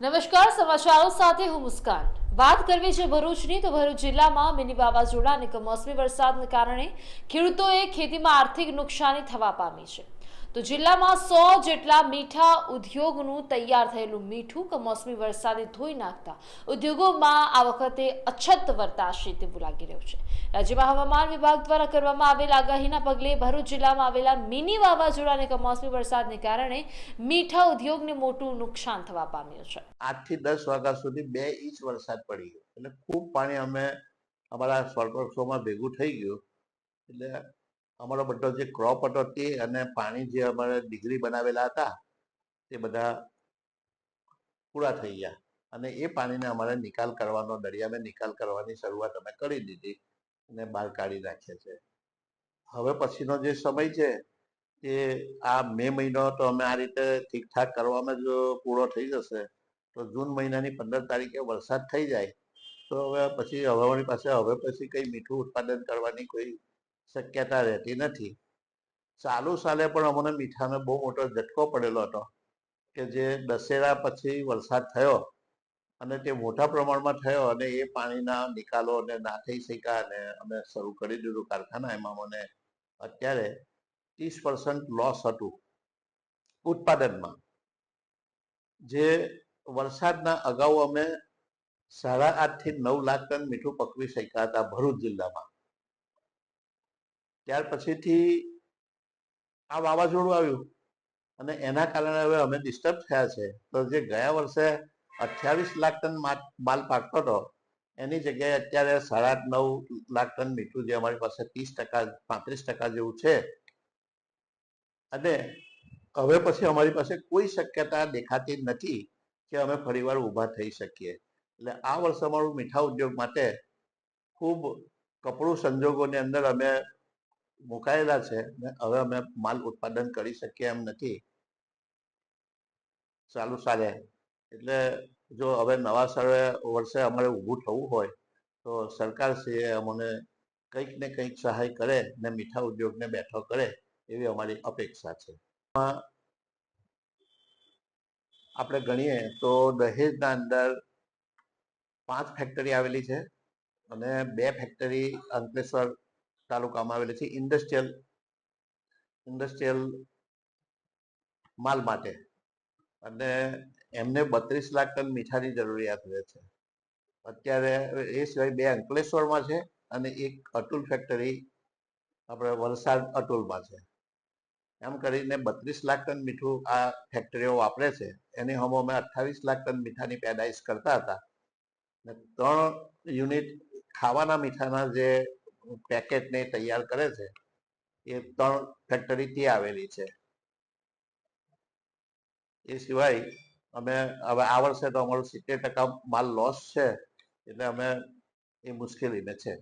નમસ્કાર, સમાચારો સાથે હું મુસ્કાન. વાત કરવી છે ભરૂચની, તો ભરૂચ જિલ્લામાં મિની વાવાઝોડા અને કમોસમી વરસાદને કારણે ખેડૂતોએ ખેતીમાં આર્થિક નુકસાની થવા પામી છે. તો જિલ્લામાં સો જેટલા મીઠા ઉદ્યોગનું તૈયાર થયેલું મીઠું કમોસમી વરસાદે ધોઈ નાખતા ઉદ્યોગોમાં આ વખતે અછત વર્તાશે તેવું લાગી રહ્યું છે. રાજ્યમાં હવામાન વિભાગ દ્વારા કરવામાં આવેલ આગાહીના પગલે ભરૂચ જિલ્લામાં આવેલા મિની વાવાઝોડા અને કમોસમી વરસાદને કારણે મીઠા ઉદ્યોગને મોટું નુકસાન થવા પામ્યું છે. આજથી દસ વાગ્યા સુધી બે ઇંચ વરસાદ પડી ગયો. એટલે ખૂબ પાણી અમે અમારા સોલ્ટવર્ક્સોમાં ભેગું થઈ ગયું. એટલે અમારો બધો જે ક્રોપ હતો તે અને પાણી જે અમારે ડિગ્રી બનાવેલા હતા, તે બધા પૂરા થઈ ગયા. અને એ પાણીને અમારે નિકાલ કરવાનો, દરિયામાં નિકાલ કરવાની શરૂઆત અમે કરી દીધી અને બહાર કાઢી નાખ્યા છે. હવે પછીનો જે સમય છે તે આ મે મહિનો તો અમે આ રીતે ઠીકઠાક કરવામાં જો પૂરો થઈ જશે. તો જૂન મહિનાની પંદર તારીખે વરસાદ થઈ જાય, તો હવે પછી હવે પાસે, હવે પછી કઈ મીઠું ઉત્પાદન કરવાની કોઈ શક્યતા રહેતી નથી. ચાલુ સાલે પણ અમને મીઠાનો બહુ મોટો ઝટકો પડેલો હતો કે જે દશેરા પછી વરસાદ થયો અને તે મોટા પ્રમાણમાં થયો અને એ પાણીના નિકાલો અને ના થઈ શક્યા અને અમે શરૂ કરી દીધું કારખાના. એમાં મને અત્યારે ત્રીસ પર્સન્ટ લોસ હતું ઉત્પાદનમાં. જે વરસાદના અગાઉ અમે સાડા આઠથી નવ લાખ ટન મીઠું પકવી શક્યા હતા ભરૂચ જિલ્લામાં. ત્યાર પછીથી આ વાવાઝોડું આવ્યું અને એના કારણે હવે અમે ડિસ્ટર્બ થયા છે. તો જે ગયા વર્ષે અઠ્યાવીસ લાખ ટન માલ પાકતો હતો, એની જગ્યાએ અત્યારે સાડા આઠ નવ લાખ ટન મીઠું જે અમારી પાસે ત્રીસ ટકા, પાંત્રીસ ટકા જેવું છે. અને હવે પછી અમારી પાસે કોઈ શક્યતા દેખાતી નથી કે અમે ફરીવાર ઊભા થઈ શકીએ. એટલે આ વર્ષ અમારું મીઠા ઉદ્યોગ માટે ખૂબ કપડું સંજોગોની અંદર અમે મુકાયેલા છે ને હવે અમે માલ ઉત્પાદન કરી શકીએ એમ નથી. ચાલુ સારે એટલે જો હવે નવા સર્વે વર્ષે અમારે ઊભું થવું હોય, તો સરકારશ્રીએ અમને કંઈક ને કંઈક સહાય કરે ને મીઠા ઉદ્યોગને બેઠો કરે એવી અમારી અપેક્ષા છે. આપણે ગણીએ તો દહેજના અંદર પાંચ ફેક્ટરી આવેલી છે અને બે ફેક્ટરી અંકલેશ્વર તાલુકામાં આવેલી છે ઇન્ડસ્ટ્રીયલ ઇન્ડસ્ટ્રીયલ માલ માટે. અને એમને બત્રીસ લાખ ટન મીઠાની જરૂરિયાત રહે છે. અત્યારે એ સિવાય બે અંકલેશ્વરમાં છે અને એક અતુલ ફેક્ટરી આપણે વલસાડ અતુલમાં છે. એમ કરીને બત્રીસ લાખ ટન મીઠું આ ફેક્ટરીઓ વાપરે છે. એની હમો અમે અઠ્ઠાવીસ લાખ ટન મીઠાની પેદાઈશ કરતા હતા. ને ત્રણ યુનિટ ખાવાના મીઠાના જે પેકેટને તૈયાર કરે છે, એ ત્રણ ફેક્ટરી ત્યાં આવેલી છે. એ સિવાય અમે હવે આ વર્ષે તો અમારું સિત્તેર ટકા માલ લોસ છે, એટલે અમે એ મુશ્કેલીને છે.